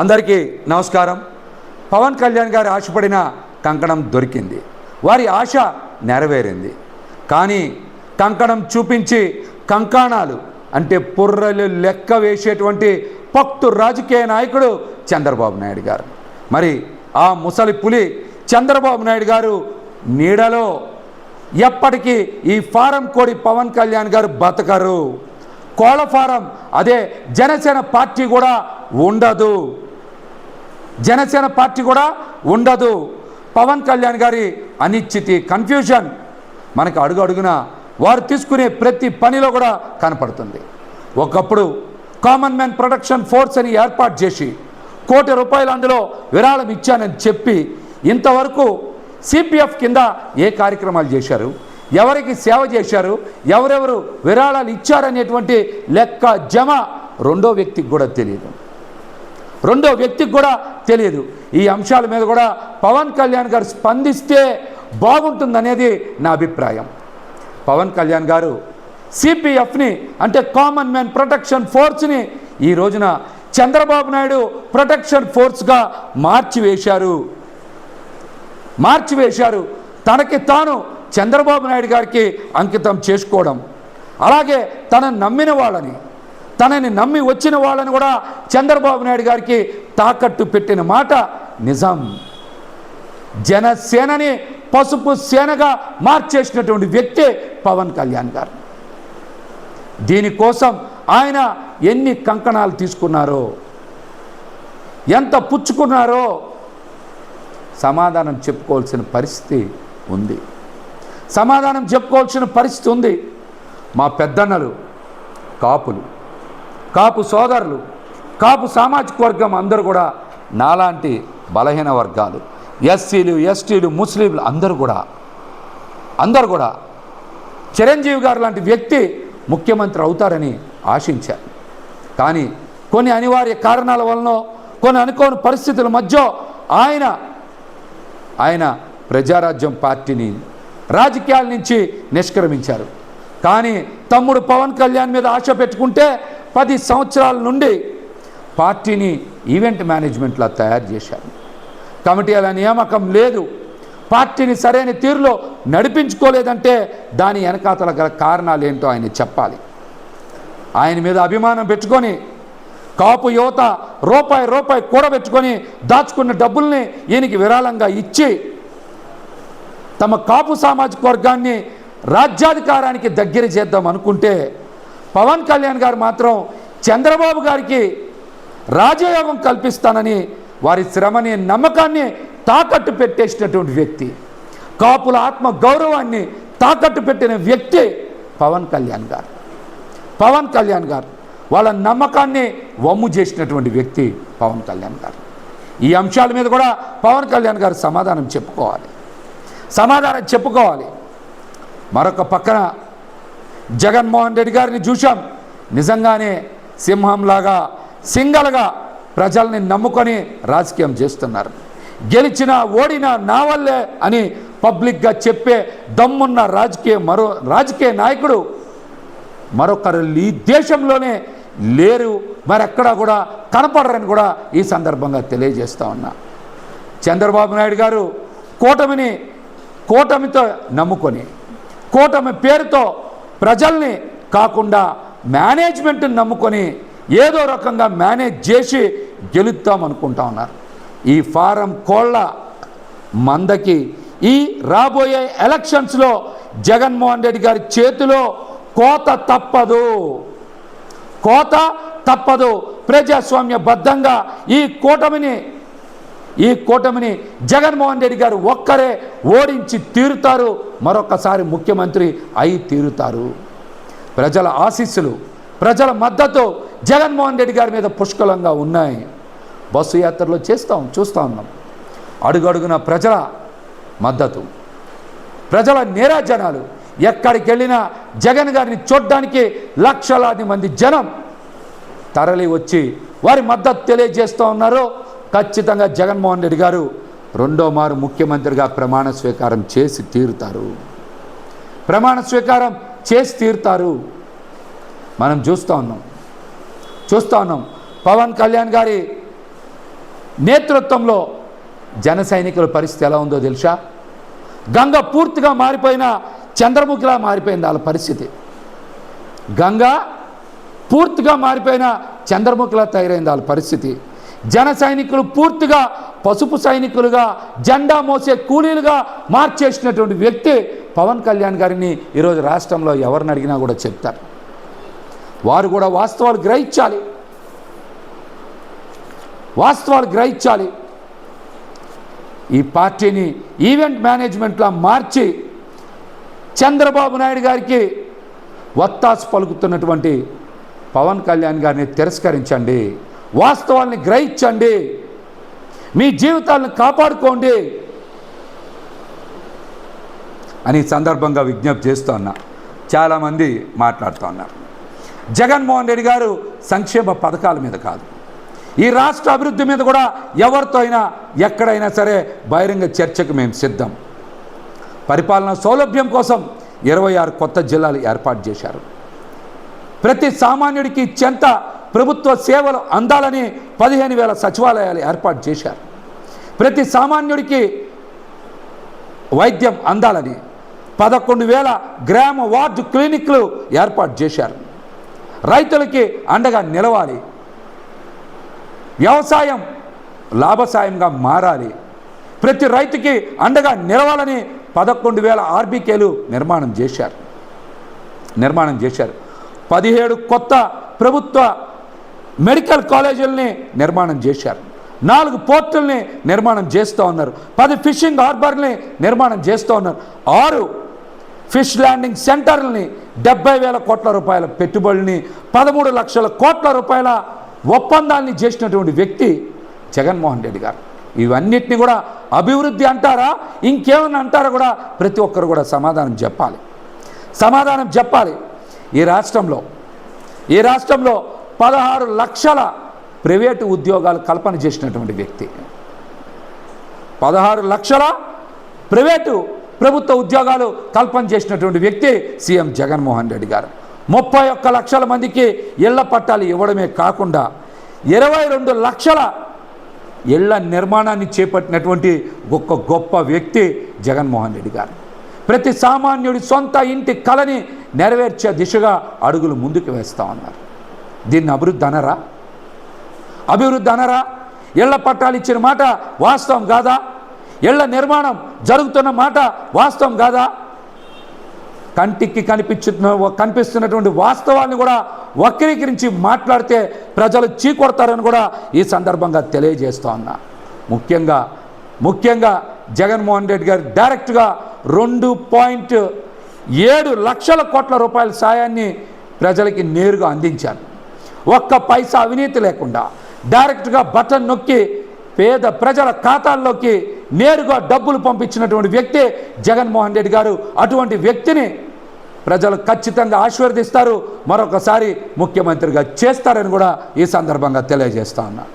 అందరికీ నమస్కారం. పవన్ కళ్యాణ్ గారు ఆశపడిన కంకణం దొరికింది. వారి ఆశ నెరవేరింది. కానీ కంకణం చూపించి కంకాణాలు అంటే పుర్రలు లెక్క వేసేటువంటి పక్తు రాజకీయ నాయకుడు చంద్రబాబు నాయుడు గారు. మరి ఆ ముసలి పులి చంద్రబాబు నాయుడు గారు నీడలో ఎప్పటికీ ఈ ఫారం కోడి పవన్ కళ్యాణ్ గారు బతకరు. కోళ్ళ ఫారం అదే జనసేన పార్టీ కూడా ఉండదు. జనసేన పార్టీ కూడా ఉండదు. పవన్ కళ్యాణ్ గారి అనిశ్చితి కన్ఫ్యూజన్ మనకు అడుగు అడుగున వారు తీసుకునే ప్రతి పనిలో కూడా కనపడుతుంది. ఒకప్పుడు కామన్ మ్యాన్ ప్రొడక్షన్ ఫోర్స్ అని ఏర్పాటు చేసి కోటి రూపాయలు అందులో విరాళం ఇచ్చానని చెప్పి ఇంతవరకు సిపిఎఫ్ కింద ఏ కార్యక్రమాలు చేశారు? ఎవరికి సేవ చేశారు? ఎవరెవరు విరాళాలు ఇచ్చారనేటువంటి లెక్క జమ రెండో వ్యక్తికి కూడా తెలియదు. రెండో వ్యక్తికి కూడా తెలియదు. ఈ అంశాల మీద కూడా పవన్ కళ్యాణ్ గారు స్పందిస్తే బాగుంటుందనేది నా అభిప్రాయం. పవన్ కళ్యాణ్ గారు సిపిఎఫ్ని అంటే కామన్ మ్యాన్ ప్రొటెక్షన్ ఫోర్స్ని ఈ రోజున చంద్రబాబు నాయుడు ప్రొటెక్షన్ ఫోర్స్గా మార్చివేశారు. మార్చివేశారు. తనకి తాను చంద్రబాబు నాయుడు గారికి అంకితం చేసుకోవడం. అలాగే తనను నమ్మిన వాళ్ళని తనని నమ్మి వచ్చిన వాళ్ళని కూడా చంద్రబాబు నాయుడు గారికి తాకట్టు పెట్టిన మాట నిజం. జనసేనని పసుపు సేనగా మార్చేసినటువంటి వ్యక్తే పవన్ కళ్యాణ్ గారు. దీనికోసం ఆయన ఎన్ని కంకణాలు తీసుకున్నారో ఎంత పుచ్చుకున్నారో సమాధానం చెప్పుకోవాల్సిన పరిస్థితి ఉంది. సమాధానం చెప్పుకోవాల్సిన పరిస్థితి ఉంది. మా పెద్దన్నలు కాపులు. కాపు సోదరులు కాపు సామాజిక వర్గం అందరూ కూడా నాలాంటి బలహీన వర్గాలు. ఎస్సీలు ఎస్టీలు ముస్లింలు అందరూ కూడా అందరూ కూడా చిరంజీవి గారు లాంటి వ్యక్తి ముఖ్యమంత్రి అవుతారని ఆశించారు. కానీ కొన్ని అనివార్య కారణాల వలన కొన్ని అనుకోని పరిస్థితుల మధ్య ఆయన ఆయన ప్రజారాజ్యం పార్టీని రాజకీయాల నుంచి నిష్క్రమించారు. కానీ తమ్ముడు పవన్ కళ్యాణ్ మీద ఆశ పెట్టుకుంటే పది సంవత్సరాల నుండి పార్టీని ఈవెంట్ మేనేజ్మెంట్లా తయారు చేశారు. కమిటీ అలా నియామకం లేదు. పార్టీని సరైన తీరులో నడిపించుకోలేదంటే దాని వెనకాతల గల కారణాలు ఏంటో ఆయన చెప్పాలి. ఆయన మీద అభిమానం పెట్టుకొని కాపు యువత రూపాయి రూపాయి కూడబెట్టుకొని దాచుకున్న డబ్బుల్ని ఈయనకి విరాళంగా ఇచ్చి తమ కాపు సామాజిక వర్గాన్ని రాజ్యాధికారానికి దగ్గర చేద్దాం అనుకుంటే పవన్ కళ్యాణ్ గారు మాత్రం చంద్రబాబు గారికి రాజయోగం కల్పిస్తానని వారి శ్రమని నమ్మకాన్ని తాకట్టు పెట్టేసినటువంటి వ్యక్తి. కాపుల ఆత్మ గౌరవాన్ని తాకట్టు పెట్టిన వ్యక్తి పవన్ కళ్యాణ్ గారు. పవన్ కళ్యాణ్ గారు వాళ్ళ నమ్మకాన్ని వమ్ము చేసినటువంటి వ్యక్తి పవన్ కళ్యాణ్ గారు. ఈ అంశాల మీద కూడా పవన్ కళ్యాణ్ గారు సమాధానం చెప్పుకోవాలి. సమాధానం చెప్పుకోవాలి. మరొక పక్కన జగన్మోహన్ రెడ్డి గారిని చూశాం. నిజంగానే సింహంలాగా సింగల్గా ప్రజల్ని నమ్ముకొని రాజకీయం చేస్తున్నారు. గెలిచిన ఓడిన నా వల్లే అని పబ్లిక్గా చెప్పే దమ్మున్న రాజకీయ మరో రాజకీయ నాయకుడు మరొకరు ఈ దేశంలోనే లేరు. మరెక్కడా కూడా కనపడరని కూడా ఈ సందర్భంగా తెలియజేస్తా ఉన్నా. చంద్రబాబు నాయుడు గారు కూటమిని కూటమితో నమ్ముకొని కూటమి పేరుతో ప్రజల్ని కాకుండా మేనేజ్మెంట్ని నమ్ముకొని ఏదో రకంగా మేనేజ్ చేసి గెలుద్దాం అనుకుంటా ఉన్నారు. ఈ ఫారం కోళ్ళ మందకి ఈ రాబోయే ఎలక్షన్స్లో జగన్మోహన్ రెడ్డి గారి చేతిలో కోత తప్పదు. కోత తప్పదు. ప్రజాస్వామ్యబద్ధంగా ఈ కూటమిని ఈ కూటమిని జగన్మోహన్ రెడ్డి గారు ఒక్కరే ఓడించి తీరుతారు మరొకసారి ముఖ్యమంత్రి అయి తీరుతారు. ప్రజల ఆశీస్సులు ప్రజల మద్దతు జగన్మోహన్ రెడ్డి గారి మీద పుష్కలంగా ఉన్నాయి. బస్సు యాత్రలో చేస్తాం చూస్తూ ఉన్నాం. అడుగడుగున ప్రజల మద్దతు ప్రజల నీరాజనాలు ఎక్కడికి వెళ్ళినా జగన్ గారిని చూడడానికి లక్షలాది మంది జనం తరలి వచ్చి వారి మద్దతు తెలియజేస్తూ ఉన్నారు ఖచ్చితంగా జగన్మోహన్ రెడ్డి గారు రెండో మారు ముఖ్యమంత్రిగా ప్రమాణ స్వీకారం చేసి తీరుతారు. ప్రమాణ స్వీకారం చేసి తీరుతారు. మనం చూస్తూ ఉన్నాం. చూస్తూ ఉన్నాం. పవన్ కళ్యాణ్ గారి నేతృత్వంలో జన సైనికుల పరిస్థితి ఎలా ఉందో తెలుసా? గంగ పూర్తిగా మారిపోయిన చంద్రముఖిలా మారిపోయింది వాళ్ళ పరిస్థితి. గంగ పూర్తిగా మారిపోయిన చంద్రముఖిలా తయారైంది వాళ్ళ పరిస్థితి. జన సైనికులు పూర్తిగా పసుపు సైనికులుగా జెండా మోసే కూలీలుగా మార్చేసినటువంటి వ్యక్తి పవన్ కళ్యాణ్ గారిని ఈరోజు రాష్ట్రంలో ఎవరిని అడిగినా కూడా చెప్తారు. వారు కూడా వాస్తవాలు గ్రహించాలి. వాస్తవాలు గ్రహించాలి. ఈ పార్టీని ఈవెంట్ మేనేజ్మెంట్లా మార్చి చంద్రబాబు నాయుడు గారికి వత్తాసు పలుకుతున్నటువంటి పవన్ కళ్యాణ్ గారిని తిరస్కరించండి. వాస్తవాల్ని గ్రహించండి. మీ జీవితాలను కాపాడుకోండి. అని సందర్భంగా విజ్ఞప్తి చేస్తూ ఉన్నా. చాలామంది మాట్లాడుతూ ఉన్నారు. జగన్మోహన్ రెడ్డి గారు సంక్షేమ పథకాల మీద కాదు. ఈ రాష్ట్ర అభివృద్ధి మీద కూడా ఎవరితో అయినా ఎక్కడైనా సరే బహిరంగ చర్చకు మేము సిద్ధం. పరిపాలన సౌలభ్యం కోసం ఇరవై ఆరు కొత్త జిల్లాలు ఏర్పాటు చేశారు. ప్రతి సామాన్యుడికి చెంత ప్రభుత్వ సేవలు అందాలని పదిహేను వేల సచివాలయాలు ఏర్పాటు చేశారు. ప్రతి సామాన్యుడికి వైద్యం అందాలని పదకొండు వేల గ్రామ వార్డు క్లినిక్లు ఏర్పాటు చేశారు. రైతులకి అండగా నిలవాలి. వ్యవసాయం లాభసాయంగా మారాలి. ప్రతి రైతుకి అండగా నిలవాలని పదకొండు వేల ఆర్బీకేలు నిర్మాణం చేశారు. నిర్మాణం చేశారు. పదిహేడు కొత్త ప్రభుత్వ మెడికల్ కాలేజీలని నిర్మాణం చేశారు. నాలుగు పోర్టుల్ని నిర్మాణం చేస్తూ ఉన్నారు. పది ఫిషింగ్ హార్బర్ని నిర్మాణం చేస్తూ ఉన్నారు. ఆరు ఫిష్ ల్యాండింగ్ సెంటర్లని డెబ్బై వేల కోట్ల రూపాయల పెట్టుబడిని పదమూడు లక్షల కోట్ల రూపాయల ఒప్పందాన్ని చేసినటువంటి వ్యక్తి జగన్మోహన్ రెడ్డి గారు. ఇవన్నిటిని కూడా అభివృద్ధి అంటారా? ఇంకేమన్నా అంటారా కూడా? ప్రతి ఒక్కరు కూడా సమాధానం చెప్పాలి. సమాధానం చెప్పాలి. ఈ రాష్ట్రంలో ఈ రాష్ట్రంలో పదహారు లక్షల ప్రైవేటు ఉద్యోగాలు కల్పన చేసినటువంటి వ్యక్తి. పదహారు లక్షల ప్రైవేటు ప్రభుత్వ ఉద్యోగాలు కల్పన చేసినటువంటి వ్యక్తి సీఎం జగన్మోహన్ రెడ్డి గారు. ముప్పై ఒక్క లక్షల మందికి ఇళ్ళ పట్టాలు ఇవ్వడమే కాకుండా ఇరవై రెండు లక్షల ఇళ్ళ నిర్మాణాన్ని చేపట్టినటువంటి ఒక గొప్ప వ్యక్తి జగన్మోహన్ రెడ్డి గారు. ప్రతి సామాన్యుడి సొంత ఇంటి కళని నెరవేర్చే దిశగా అడుగులు ముందుకు వేస్తా ఉన్నారు. దీన్ని అభివృద్ధి అనరా అభివృద్ధి అనరా ఇళ్ళ పట్టాలు ఇచ్చిన మాట వాస్తవం కాదా? ఇళ్ళ నిర్మాణం జరుగుతున్న మాట వాస్తవం కాదా? కంటికి కనిపించుతున్న కనిపిస్తున్నటువంటి వాస్తవాన్ని కూడా వక్రీకరించి మాట్లాడితే ప్రజలు చీకొడతారని కూడా ఈ సందర్భంగా తెలియజేస్తా ఉన్నా. ముఖ్యంగా ముఖ్యంగా జగన్మోహన్ రెడ్డి గారు డైరెక్ట్గా రెండు పాయింట్ ఏడు లక్షల కోట్ల రూపాయల సాయాన్ని ప్రజలకి నేరుగా అందించారు. ఒక్క పైసా అవినీతి లేకుండా డైరెక్ట్గా బటన్ నొక్కి పేద ప్రజల ఖాతాల్లోకి నేరుగా డబ్బులు పంపించినటువంటి వ్యక్తి జగన్మోహన్ రెడ్డి గారు. అటువంటి వ్యక్తిని ప్రజలు ఖచ్చితంగా ఆశీర్వదిస్తారు. మరొకసారి ముఖ్యమంత్రిగా చేస్తారని కూడా ఈ సందర్భంగా తెలియజేస్తా ఉన్నాను